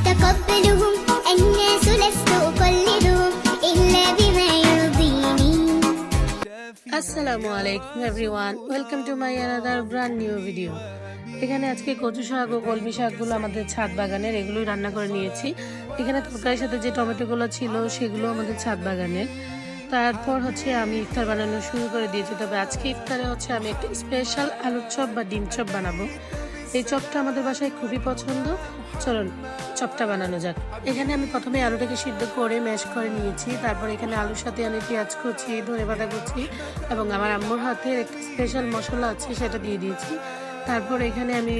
أتقبلهم الناس لست أقلدهم إلا بما يرضيني আসসালামু আলাইকুম everyone welcome to my another brand new video এখানে আজকে কচু শাক ও কলমি শাকগুলো আমাদের ছাদ বাগানের এগুলোই রান্না করে নিয়েছি এখানে তরকারির সাথে যে টমেটোগুলো ছিল সেগুলো আমাদের ছাদ বাগানের তারপর হচ্ছে আমি ইফতার বানানো শুরু করে দিয়েছি তবে আজকে ইফতারে হচ্ছে আমি একটা স্পেশাল আলুর চপ বা ডিম চপ বানাবো এই চপটা আমাদের বাসায় খুবই পছন্দ। চলুন, চপটা বানানো যাক। এখানে আমি প্রথমে আলুটাকে সিদ্ধ করে ম্যাশ করে নিয়েছি। তারপর এখানে আলুর সাথে আমি পেঁয়াজ কুচি ধনে পাতা কুচি এবং আমার আম্মুর হাতে একটা স্পেশাল মশলা আছে, সেটা দিয়ে দিয়েছি। তারপর এখানে আমি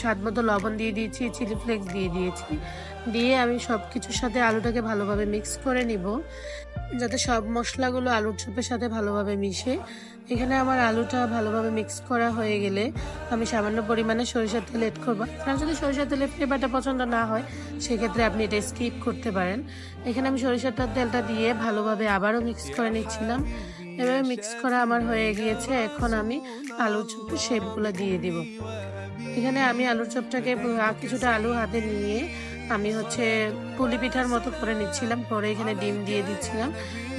স্বাদ মতো লবণ দিয়ে দিয়েছি চিলি ফ্লেক্স দিয়ে দিয়েছি। দিয়ে আমি সব কিছুর সাথে আলুটাকে ভালোভাবে মিক্স করে নিব, যাতে সব মশলাগুলো আলুর চপের সাথে ভালোভাবে মিশে। এখানে আমার আলুটা ভালোভাবে মিক্স করা হয়ে গেলে আমি সামান্য পরিমাণে সরিষার তেল এড করব। আপনার যদি সরিষার তেলের ফ্লেভারটা পছন্দ না হয়, সেক্ষেত্রে আপনি এটা স্কিপ করতে পারেন। এখানে আমি সরিষার তেলটা দিয়ে ভালোভাবে আবারও মিক্স করে নিচ্ছিলাম। এভাবে মিক্স করা আমার হয়ে গিয়েছে, এখন আমি আলুর চপের শেপগুলো দিয়ে দিব। এখানে আমি আলুর চপটাকে কিছুটা আলু হাতে নিয়ে আমি হচ্ছে পুলি পিঠার মতো করে নিচ্ছিলাম, পরে এখানে ডিম দিয়ে দিচ্ছিলাম।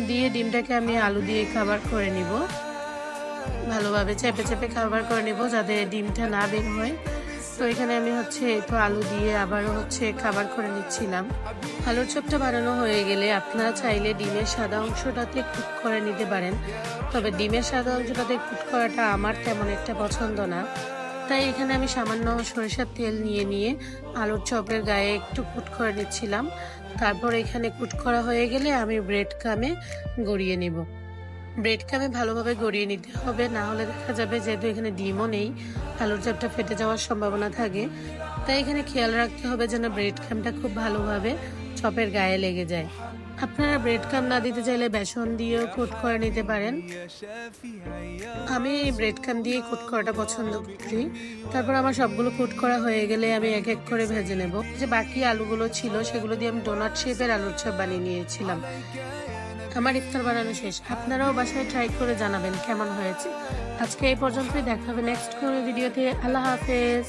দিয়ে ডিমটাকে আমি আলু দিয়ে খাবার করে নিব। ভালোভাবে চেপে চেপে খাবার করে নিব যাতে ডিমটা না বের হয়। তো এখানে আমি হচ্ছে তো আলু দিয়ে আবারও হচ্ছে খাবার করে নিচ্ছিলাম। আলুর চপটা বানানো হয়ে গেলে আপনারা চাইলে ডিমের সাদা অংশটাতে কুক করে নিতে পারেন। তবে ডিমের সাদা অংশটাতে কুক করাটা আমার তেমন একটা পছন্দ না। তাই এখানে আমি সামান্য সরিষার তেল নিয়ে নিয়ে আলুর চপের গায়ে একটু কুট করে নিচ্ছিলাম। তারপর এখানে কুট করা হয়ে গেলে আমি ব্রেড কামে গড়িয়ে নিব। ব্রেড কামে ভালোভাবে গড়িয়ে নিতে হবে। না হলে দেখা যাবে যেহেতু এখানে ডিমও নেই, আলুর চাপটা ফেটে যাওয়ার সম্ভাবনা থাকে। তাই এখানে খেয়াল রাখতে হবে যেন ব্রেড কামটা খুব ভালোভাবে চপের গায়ে লেগে যায়। আপনারা ব্রেড কাম না দিতে চাইলে বেসন দিয়েও কোট করে নিতে পারেন। আমি ব্রেড কাম দিয়ে কোট করাটা পছন্দ করি। তারপর আমার সবগুলো কোট করা হয়ে গেলে আমি এক এক করে ভেজে নেব। যে বাকি আলুগুলো ছিল, সেগুলো দিয়ে আমি ডোনাট শেপের আলুর চপ বানিয়ে নিয়েছিলাম। আমার ইফতার বানানো শেষ। আপনারাও বাসায় ট্রাই করে জানাবেন কেমন হয়েছে। আজকে এই পর্যন্তই। দেখা হবে নেক্সট কোনো ভিডিওতে আল্লাহ হাফেজ।